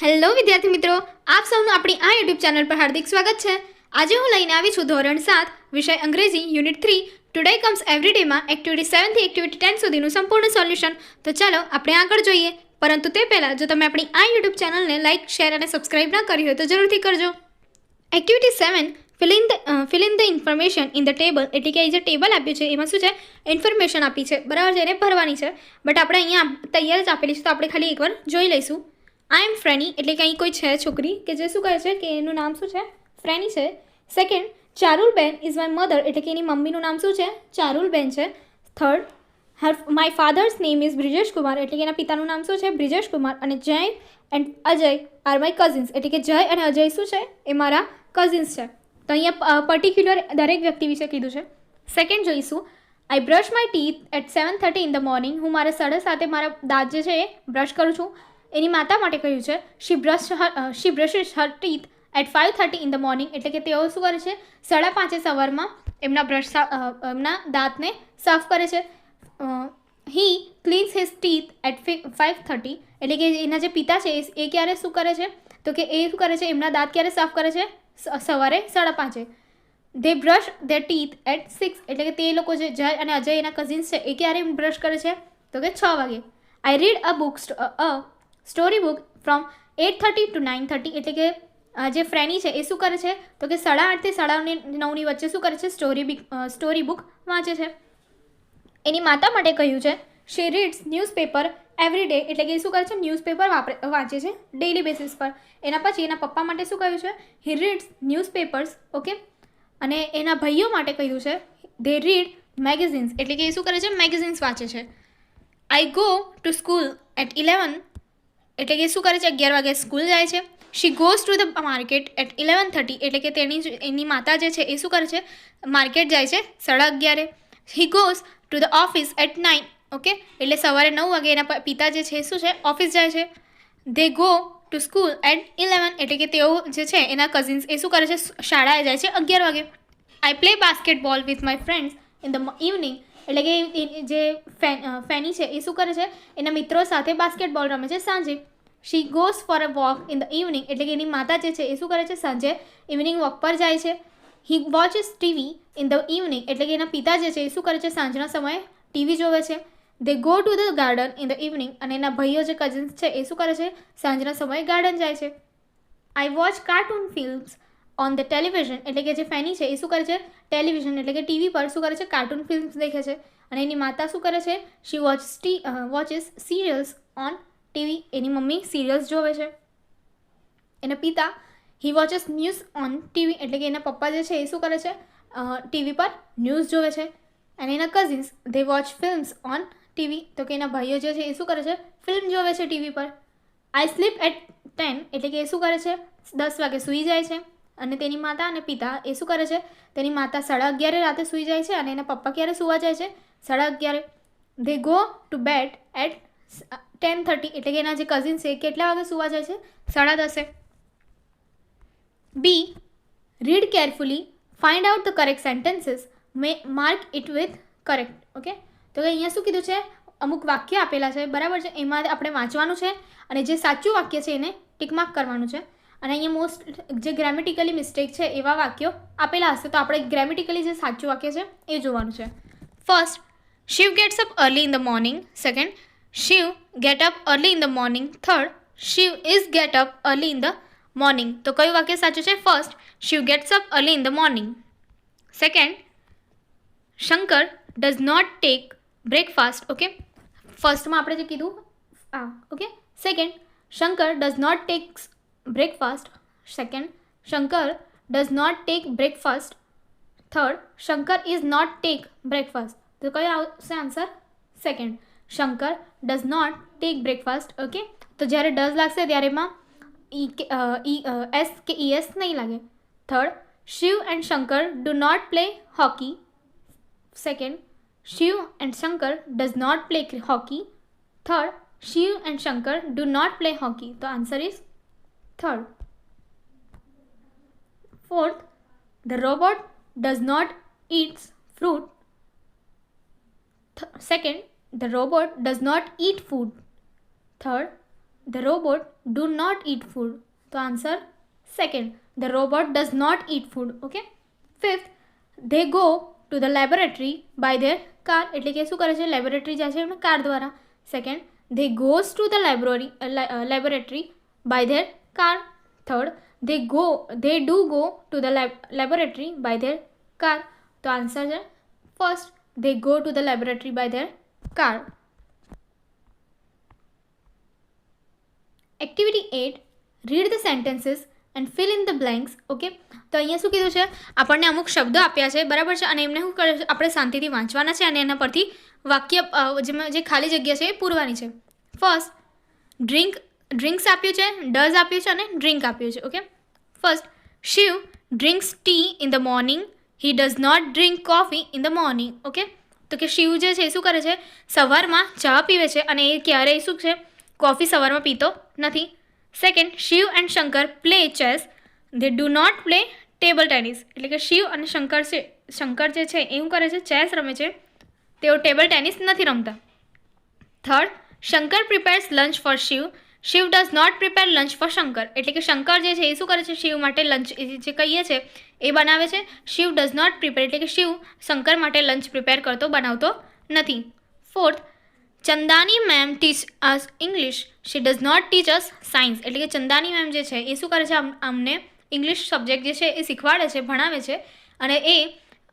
Hello વિદ્યાર્થી મિત્રો, આપ સૌનું આપણી આ યુટ્યુબ ચેનલ પર હાર્દિક સ્વાગત છે. આજે હું લઈને આવી છું ધોરણ સાત, વિષય અંગ્રેજી, યુનિટ થ્રી ટુડે કમ્સ એવરીડેમાં એક્ટિવિટી સેવનથી એક્ટિવિટી ટેન સુધીનું સંપૂર્ણ સોલ્યુશન તો ચાલો આપણે આગળ જોઈએ. પરંતુ તે પહેલાં, જો તમે આપણી આ યુટ્યુબ ચેનલને લાઇક શેર અને સબસ્ક્રાઇબ ના કરી હોય તો જરૂરથી કરજો. Activity seven fill the fill the information in the table એટલે કે જે ટેબલ આપ્યું છે, એમાં શું છે? ઇન્ફોર્મેશન આપી છે. બરાબર છે? એને ભરવાની છે. બટ આપણે અહીંયા તૈયાર જ આપેલી છે, તો આપણે ખાલી એકવાર જોઈ લઈશું. આઈ એમ ફ્રેની એટલે કે અહીં કોઈ છે છોકરી કે જે શું કહે છે કે એનું નામ શું છે? ફ્રેની છે. સેકન્ડ ચારુલબેન ઇઝ માય મધર એટલે કે એની મમ્મીનું નામ શું છે? ચારુલબેન છે. Third her my father's name is Brijesh Kumar એટલે કે એના પિતાનું નામ શું છે? બ્રિજેશ કુમાર અને Jay and Ajay are my cousins એટલે કે જય અને અજય શું છે? એ મારા કઝિન્સ છે. તો અહીંયા પર્ટિક્યુલર દરેક વ્યક્તિ વિશે કીધું છે. સેકન્ડ જોઈશું. I brush my teeth at seven thirty in the morning હું મારા સાડા સાતે મારા દાંત જે છે એ બ્રશ કરું છું. એની માતા માટે કહ્યું છે, she brush she brushes her teeth at five thirty in the morning. એટલે કે તેઓ શું કરે છે, સાડા પાંચે સવારમાં એમના બ્રશ એમના દાંતને સાફ કરે છે. He cleans his teeth at five thirty એટલે કે એના જે પિતા છે, એ- ક્યારે શું કરે છે, તો કે એ શું કરે છે, એમના દાંત ક્યારે સાફ કરે છે સવારે સાડા પાંચે. They brush they teeth at six એટલે કે તે લોકો જે, જય અને અજય એના કઝિન્સ છે, એ ક્યારે બ્રશ કરે છે, તો કે છ વાગે. I read a book a story book from eight thirty to nine thirty એટલે કે જે ફ્રેની છે એ શું કરે છે? તો કે સાડા આઠથી સાડા નવની વચ્ચે શું કરે છે? સ્ટોરી બુક સ્ટોરી બુક વાંચે છે. એની માતા માટે કહ્યું છે she reads newspaper every day એટલે કે એ શું કરે છે? ન્યૂઝપેપર વાપરે, વાંચે છે ડેઇલી બેસિસ પર. એના પછી એના પપ્પા માટે શું કહ્યું છે? હી રીડ્સ ન્યૂઝપેપર્સ ઓકે અને એના ભાઈઓ માટે કહ્યું છે ધે રીડ મેગેઝિન્સ એટલે કે એ શું કરે છે? મેગેઝિન્સ વાંચે છે. I go to school at eleven એટલે કે શું કરે છે? અગિયાર વાગે સ્કૂલ જાય છે. She goes to the market at eleven thirty એટલે કે તેની એની માતા જે છે, એ શું કરે છે? માર્કેટ જાય છે સાડા અગિયારે. He goes to the office at nine okay એટલે સવારે નવ વાગે એના પિતા જે છે શું છે? ઓફિસ જાય છે. They go to school at eleven એટલે કે તેઓ જે છે, એના કઝિન્સ એ શું કરે છે? શાળાએ જાય છે અગિયાર વાગે. I play basketball with my friends in the evening એટલે કે જે ફેન ફેની છે, એ શું કરે છે? એના મિત્રો સાથે બાસ્કેટબોલ રમે છે સાંજે. She goes for a walk in the evening એટલે કે એની માતા જે છે, એ શું કરે છે? સાંજે ઇવનિંગ વોક પર જાય છે. He watches TV in the evening એટલે કે એના પિતા જે છે, એ શું કરે છે? સાંજના સમયે ટીવી જોવે છે. They go to the garden in the evening અને એના ભાઈઓ જે કઝન્સ છે, એ શું કરે છે? સાંજના સમયે ગાર્ડન જાય છે. I watch cartoon films on the television એટલે કે જે ફેની છે, એ શું કરે છે? ટેલિવિઝન એટલે કે ટીવી પર શું કરે છે? કાર્ટૂન ફિલ્મ્સ દેખે છે. અને એની માતા શું કરે છે? She watch T watches serials on TV any mummy serials જોવે છે. એના પિતા he watches news on TV એટલે કે એના પપ્પા જે છે, એ શું કરે છે? ટીવી પર ન્યૂઝ જોવે છે. અને એના cousins they watch films on TV તો કે એના ભાઈઓ જે છે, એ શું કરે છે? ફિલ્મ જોવે છે ટીવી પર. આઈ સ્લીપ એટ ટેન એટલે કે એ શું કરે છે? દસ વાગે સૂઈ જાય છે. અને તેની માતા અને પિતા એ શું કરે છે? તેની માતા સાડા અગિયારે રાતે સૂઈ જાય છે અને એના પપ્પા ક્યારે સૂવા જાય છે? સાડા અગિયારે. They go to bed at ten thirty એટલે કે એના જે કઝિન છે કેટલા વાગે સૂવા જાય છે? સાડા દસે. B read carefully find out the correct sentences May mark it with correct okay તો કે અહીંયા શું કીધું છે? અમુક વાક્ય આપેલા છે, બરાબર છે? એમાં આપણે વાંચવાનું છે અને જે સાચું વાક્ય છે એને ટીકમાર્ક કરવાનું છે. અને અહીંયા મોસ્ટ જે ગ્રેમેટિકલી મિસ્ટેક છે એવા વાક્યો આપેલા હશે, તો આપણે ગ્રેમેટિકલી જે સાચું વાક્ય છે એ જોવાનું છે. First Shiv gets up early in the morning second Shiv get up early in the morning third Shiv is get up early in the morning તો કયું વાક્ય સાચું છે? First Shiv gets up early in the morning second Shankar does not take breakfast okay ફર્સ્ટમાં આપણે જે કીધું, આ okay second Shankar does not take breakfast second Shankar does not take breakfast third Shankar is not take breakfast તો કયો આવશે answer second Shankar does not take breakfast okay તો જ્યારે does લાગશે ત્યારે એમાં ઈ કે ઈ એસ કે ઈ એસ નહીં લાગે third Shiv and Shankar do not play hockey second Shiv and Shankar does not play hockey third Shiv and Shankar do not play hockey તો answer is Third Fourth, the robot does not eat fruit. Th- second, the robot does not eat food. Third, the robot do not eat food તો answer second the robot does not eat food okay fifth they go to the laboratory by their car એટલે કે શું કરે છે laboratory જાય છે એમને car દ્વારા second they goes to the library laboratory by their car third they go they do go to the laboratory by their car તો આન્સર છે first they go to the laboratory by their car activity eight read the sentences and fill in the blanks okay તો અહીંયા શું કીધું છે? આપણને અમુક શબ્દો આપ્યા છે, બરાબર છે? અને એમને શું કરે આપણે શાંતિથી વાંચવાના છે અને એના પરથી વાક્ય જેમાં જે ખાલી જગ્યા છે એ પૂરવાની છે. ફર્સ્ટ ડ્રિંક ડ્રિંક્સ આપ્યું છે ડઝ આપ્યું છે અને ડ્રિંક આપ્યું છે okay first Shiv drinks tea in the morning he does not drink coffee in the morning okay તો કે શિવ જે છે એ શું કરે છે? સવારમાં ચા પીવે છે અને એ ક્યારેય શું છે? કોફી સવારમાં પીતો નથી. Second Shiv and Shankar play chess they do not play table tennis એટલે કે શિવ અને શંકર છે, શંકર જે છે એ શું કરે છે? ચેસ રમે છે. તેઓ ટેબલ ટેનિસ નથી રમતા. Third Shankar prepares lunch for Shiv. Shiv does not prepare lunch for Shankar. એટલે કે શંકર જે છે એ શું કરે છે? શિવ માટે લંચ જે કહીએ છે, એ બનાવે છે. શિવ ડઝ નોટ પ્રિપેર એટલે કે શિવ શંકર માટે લંચ પ્રિપેર કરતો, બનાવતો નથી. Fourth Chandani ma'am teach us English she does not teach us science એટલે કે ચંદાની મેમ જે છે એ શું કરે છે? અમ- અમને ઇંગ્લિશ સબ્જેક્ટ જે છે એ શીખવાડે છે, ભણાવે છે અને એ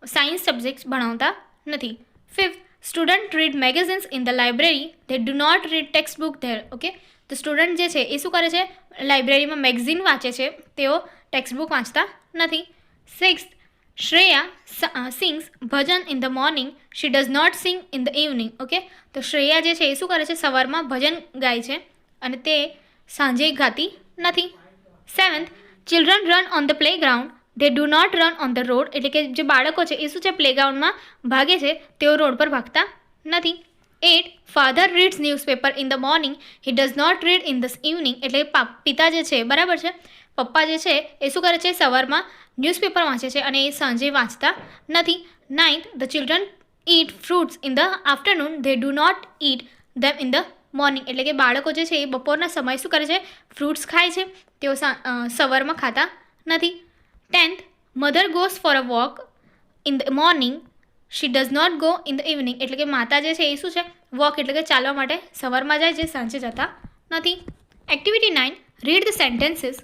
સાયન્સ સબ્જેક્ટ ભણાવતા નથી. Fifth student read magazines in the library they do not read text book there okay તો સ્ટુડન્ટ જે છે, એ શું કરે છે? લાઇબ્રેરીમાં મેગઝીન વાંચે છે. તેઓ ટેક્સ્ટ બુક વાંચતા નથી. Sixth Shreya sings bhajan in the morning she does not sing in the evening okay તો શ્રેયા જે છે, એ શું કરે છે? સવારમાં ભજન ગાય છે અને તે સાંજે ગાતી નથી. Seventh children run on the play ground they do not run on the road એટલે કે જે બાળકો છે, એ શું છે? પ્લેગ્રાઉન્ડમાં ભાગે છે. તેઓ રોડ પર ભાગતા નથી. Eighth father reads newspaper in the morning he does not read in the evening એટલે પિતા જે છે, બરાબર છે? પપ્પા જે છે, એ શું કરે છે? સવારમાં ન્યૂઝપેપર વાંચે છે અને એ સાંજે વાંચતા નથી. Ninth the children eat fruits in the afternoon they do not eat them in the morning એટલે કે બાળકો જે છે, એ બપોરના સમય શું કરે છે? ફ્રૂટ્સ ખાય છે. તેઓ સવારમાં ખાતા નથી. Tenth mother goes for a walk in the morning she does not go in the evening એટલે કે માતા જે છે એ શું છે? વોક એટલે કે ચાલવા માટે સવારમાં જાય છે, સાંજે જતા નથી. Activity nine read the sentences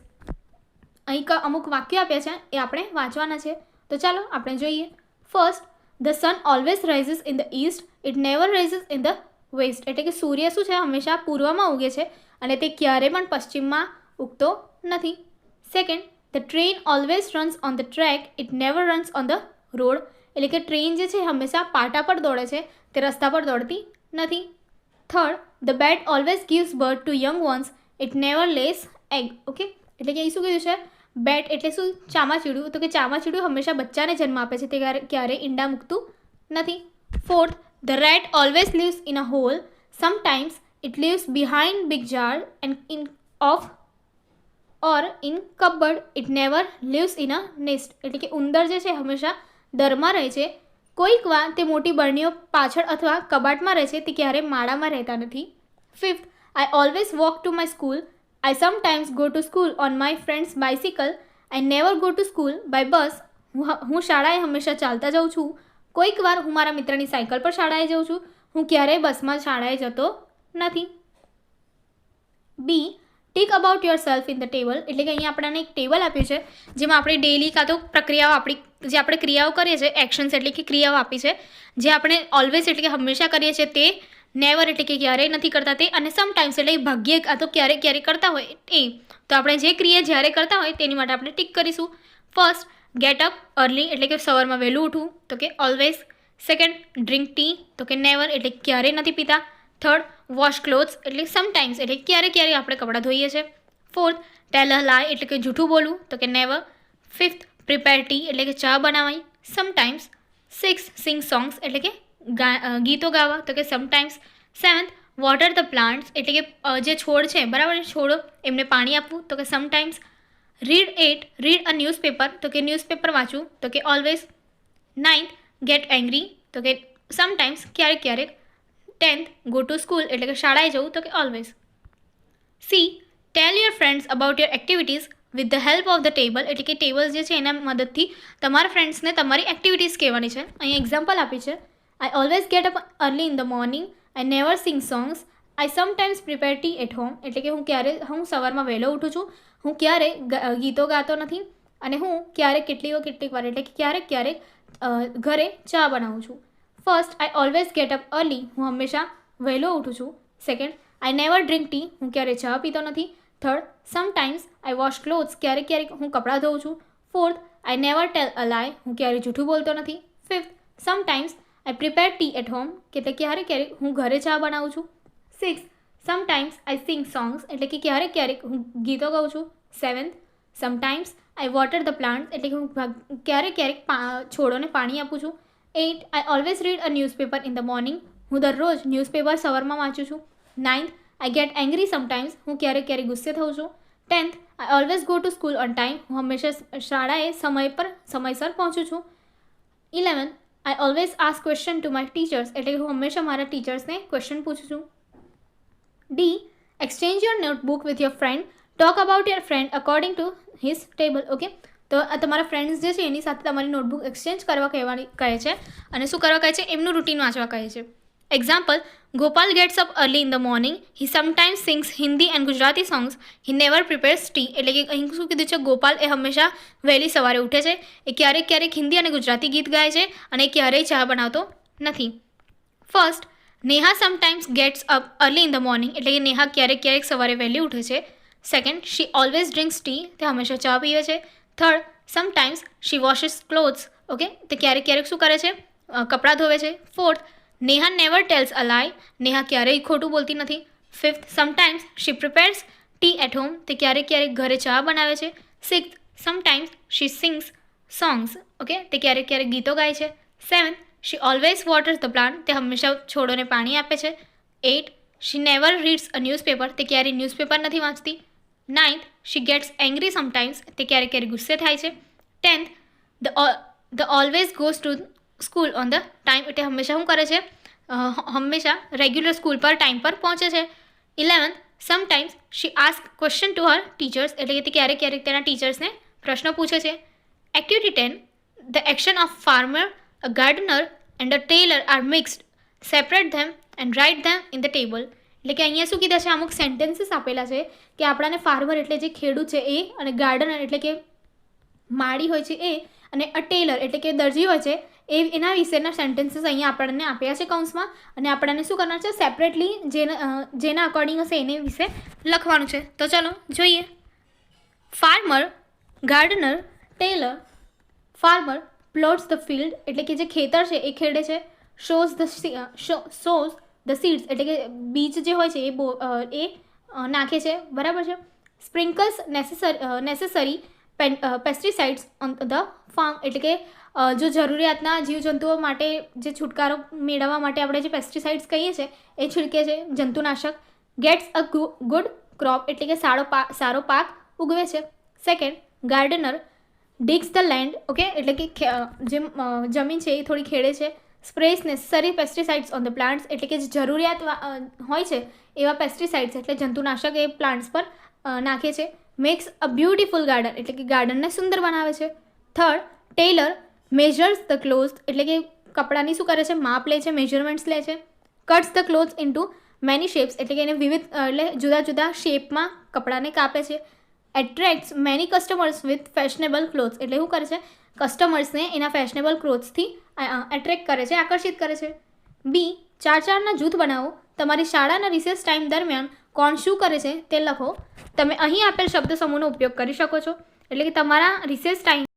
અહીં અમુક વાક્યો આપ્યા છે, એ આપણે વાંચવાના છે. તો ચાલો આપણે જોઈએ. First the sun always rises in the east it never rises in the west એટલે કે સૂર્ય શું છે? હંમેશા પૂર્વમાં ઉગે છે અને તે ક્યારે પણ પશ્ચિમમાં ઉગતો નથી. Second the train always runs on the track it never runs on the road એટલે કે ટ્રેન જે છે હંમેશા પાટા પર દોડે છે તે રસ્તા પર દોડતી નથી. Third the bat always gives birth to young ones it never lays egg okay એટલે કે અહીં શું કીધું છે? બેટ એટલે શું? ચામાચીડું. તો કે ચામાચીડું હંમેશા બચ્ચાને જન્મ આપે છે તે ક્યારે ઈંડા મૂકતું નથી. Fourth the rat always lives in a hole sometimes it leaves behind big jar and in of or in cupboard it never lives in a nest એટલે કે ઉંદર જે છે હંમેશા દરમાં રહે છે. કોઈક વાર તે મોટી બરણીઓ પાછળ અથવા કબાટમાં રહે છે, તે ક્યારેય માળામાં રહેતા નથી. Fifth I always walk to my school I sometimes go to school on my friend's bicycle I never go to school by bus હું શાળાએ હંમેશા ચાલતા જાઉં છું. કોઈક વાર હું મારા મિત્રની સાયકલ પર શાળાએ જાઉં છું. હું ક્યારેય બસમાં શાળાએ જતો નથી. B tick about yourself in the table એટલે કે અહીંયા આપણને એક ટેબલ આપ્યું છે, જેમાં આપણે ડેલી કાં તો પ્રક્રિયાઓ આપણી, જે આપણે ક્રિયાઓ કરીએ છીએ એક્શન્સ એટલે કે ક્રિયાઓ આપી છે, જે આપણે ઓલવેઝ એટલે કે હંમેશા કરીએ છીએ તે નેવર એટલે કે ક્યારેય નથી કરતા તે, અને સમટાઈમ્સ એટલે ભાગ્યે કાં તો ક્યારેક ક્યારેક કરતા હોય એ. તો આપણે જે ક્રિયા જ્યારે કરતા હોય તેની માટે આપણે ટીક કરીશું. ફર્સ્ટ ગેટ અપ અર્લી એટલે કે સવારમાં વહેલું ઉઠવું, તો કે ઓલવેઝ સેકન્ડ ડ્રિંક ટી તો કે નેવર એટલે ક્યારેય નથી પીતા. થર્ડ વોશ ક્લોથ્સ એટલે સમટાઈમ્સ એટલે ક્યારે ક્યારે આપણે કપડાં ધોઈએ છીએ ફોર્થ ટેલ અ લાય એટલે કે જૂઠું બોલવું તો કે નેવર ફિફ્થ પ્રિપેર ટી એટલે કે ચા બનાવવી સમટાઈમ્સ સિક્સ સિંગ સોંગ્સ એટલે કે ગીતો ગાવા, તો કે sometimes seventh water the plants એટલે કે જે છોડ છે, બરાબર? છોડો, એમને પાણી આપવું, તો કે sometimes read at read a newspaper તો કે ન્યૂઝપેપર વાંચવું, તો કે ઓલવેઝ નાઇન્થ ગેટ એંગ્રી તો કે સમટાઈમ્સ ક્યારેક ક્યારેક ટેન્થ ગો ટુ સ્કૂલ એટલે કે શાળાએ જવું તો કે always C tell your friends about your activities with the help of the table એટલે કે ટેબલ્સ જે છે એના મદદથી તમારા ફ્રેન્ડ્સને તમારી એક્ટિવિટીઝ કહેવાની છે. અહીં એક્ઝામ્પલ આપી છે. I always get up early in the morning I never sing songs I sometimes prepare tea at home એટલે કે હું ક્યારે, હું સવારમાં વહેલો ઉઠું છું. હું ક્યારે ગીતો ગાતો નથી. અને હું ક્યારેક કેટલીક કેટલીક વાર, એટલે કે ક્યારેક ક્યારેક ઘરે ચા બનાવું છું. First I always get up early હું હંમેશા વહેલો ઉઠું છું. Second I never drink tea હું ક્યારેય ચા પીતો નથી. Third sometimes I wash clothes ક્યારેક ક્યારેક હું કપડાં ધોઉં છું. Fourth I never tell a lie હું ક્યારેય જૂઠું બોલતો નથી. Fifth sometimes I prepare tea at home કે તે ક્યારેક ક્યારેક હું ઘરે ચા બનાવું છું. Six sometimes I sing songs એટલે કે ક્યારેક ક્યારેક હું ગીતો ગાઉં છું. Seventh sometimes I water the plant એટલે કે હું ક્યારેક ક્યારેક છોડોને પાણી આપું છું. Eight I always read a newspaper in the morning હું દરરોજ ન્યૂઝપેપર સવારમાં વાંચું છું. Ninth I get angry sometimes હું ક્યારેક ક્યારેક ગુસ્સે થઉં છું. Tenth I always go to school on time હું હંમેશા શાળાએ સમય પર, સમયસર પહોંચું છું. Eleven I always ask question to my teachers એટલે હું હંમેશા મારા ટીચર્સને ક્વેશ્ચન પૂછું છું. D exchange your notebook with your friend talk about your friend according to his table okay તો તમારા ફ્રેન્ડ્સ જે છે, એની સાથે તમારી નોટબુક એક્સચેન્જ કરવા કહેવાની, કહે છે. અને શું કરવા કહે છે? એમનું રૂટીન વાંચવા કહે છે. Example Gopal gets up early in the morning he sometimes sings Hindi and Gujarati songs he never prepares tea એટલે કે અહીં શું કીધું છે? ગોપાલ એ હંમેશા વહેલી સવારે ઉઠે છે. એ ક્યારેક ક્યારેક હિન્દી અને ગુજરાતી ગીત ગાય છે અને એ ક્યારેય ચા બનાવતો નથી. First Neha sometimes gets up early in the morning એટલે કે નેહા ક્યારેક ક્યારેક સવારે વહેલી ઉઠે છે. Second she always drinks tea તે હંમેશા ચા પીવે છે. Third sometimes she washes clothes okay તે ક્યારેક ક્યારેક શું કરે છે? કપડાં ધોવે છે. Fourth Neha never tells a lie Neha ક્યારેય ખોટું બોલતી નથી. Fifth sometimes she prepares tea at home તે ક્યારેક ક્યારેક ઘરે ચા બનાવે છે. Sixth sometimes she sings songs okay તે ક્યારેક ક્યારેક ગીતો ગાય છે. Seventh she always waters the plant તે હંમેશા છોડોને પાણી આપે છે. Eight she never reads a newspaper તે ક્યારેય ન્યૂઝપેપર નથી વાંચતી. Ninth she gets angry sometimes તે ક્યારેક ક્યારેક ગુસ્સે થાય છે. Tenth the the always goes to school on the time એટલે હંમેશા શું કરે છે? હંમેશા રેગ્યુલર સ્કૂલ પર ટાઈમ પર પહોંચે છે. Eleventh sometimes she ask question to her teachers એટલે કે તે ક્યારેક ક્યારેક તેના ટીચર્સને પ્રશ્ન પૂછે છે. Activity ten the action of farmer a gardener and a tailor are mixed separate them and write them in the table એટલે કે અહીંયા શું કીધા છે? અમુક સેન્ટેન્સીસ આપેલા છે કે આપણાને ફાર્મર એટલે જે ખેડૂત છે એ અને ગાર્ડનર એટલે કે માળી હોય છે એ અને અ ટેલર એટલે કે દરજી હોય છે એ એના વિશેના સેન્ટેન્સીસ અહીંયા આપણને આપ્યા છે કૌંસમાં અને આપણને શું કરવાનું છે? સેપરેટલી જેના જેના અકોર્ડિંગ હશે એને વિશે લખવાનું છે. તો ચલો જોઈએ. Farmer gardener tailor farmer plots the field એટલે કે જે ખેતર છે એ ખેડે છે sows the sows the seeds એટલે કે બીજ જે હોય છે એ બો એ નાખે છે. બરાબર છે? Sprinkles necessary necessary pesticides on the farm એટલે કે જો જરૂરિયાતના જીવજંતુઓ માટે જે છુટકારો મેળવવા માટે આપણે જે પેસ્ટિસાઇડ્સ કહીએ છીએ એ છિડકે છે, જંતુનાશક. ગેટ્સ અ ગુડ ક્રોપ એટલે કે સારો પાક સારો પાક ઉગવે છે. Second gardener digs the land okay એટલે કે જે જમીન છે એ થોડી ખેડે છે. Sprays necessary pesticides on the plants એટલે કે જે જરૂરિયાત હોય છે, એવા પેસ્ટિસાઇડ્સ એટલે જંતુનાશક એ પ્લાન્ટ્સ પર નાખે છે. મેક્સ અ બ્યુટિફુલ ગાર્ડન એટલે કે ગાર્ડનને સુંદર બનાવે છે. Third, tailor measures the clothes એટલે કે કપડાની શું કરે છે? માપ લે છે, મેઝરમેન્ટ્સ લે છે. Cuts the clothes into many shapes એટલે કે એને વિવિધ એટલે જુદા જુદા શેપમાં કપડાને કાપે છે. Attracts many customers with fashionable clothes એટલે શું કરે છે? કસ્ટમર્સને એના ફેશનેબલ ક્લોથ્સથી એટ્રેક્ટ કરે છે, આકર્ષિત કરે છે. બી ચાર ચારના જૂથ બનાવો. તમારી શાળાના રિસેસ ટાઈમ દરમિયાન કોણ શું કરે છે તે લખો. તમે અહીં આપેલ શબ્દ સમૂહનો ઉપયોગ કરી શકો છો. એટલે કે તમારા રિસેસ ટાઈમ